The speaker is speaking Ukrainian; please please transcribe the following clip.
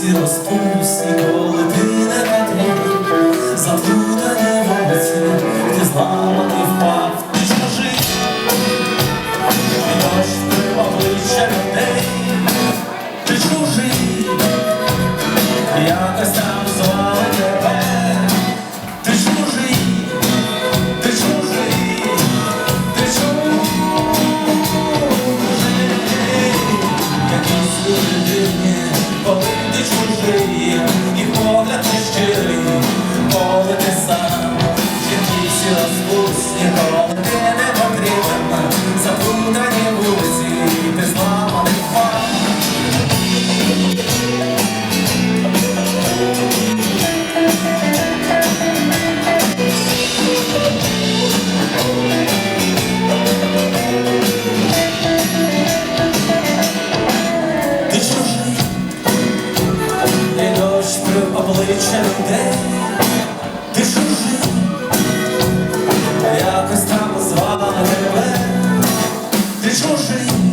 вулиці розпусті, коли ти не потрібен, заплутані вулиці, ти зламати впав, ти ж кажи, дощ при обличчя людей, ти чужий, якось там звали тебе, ти чужий, ти чужий, ти чужий, якісь люди. Oh. Ти чого ж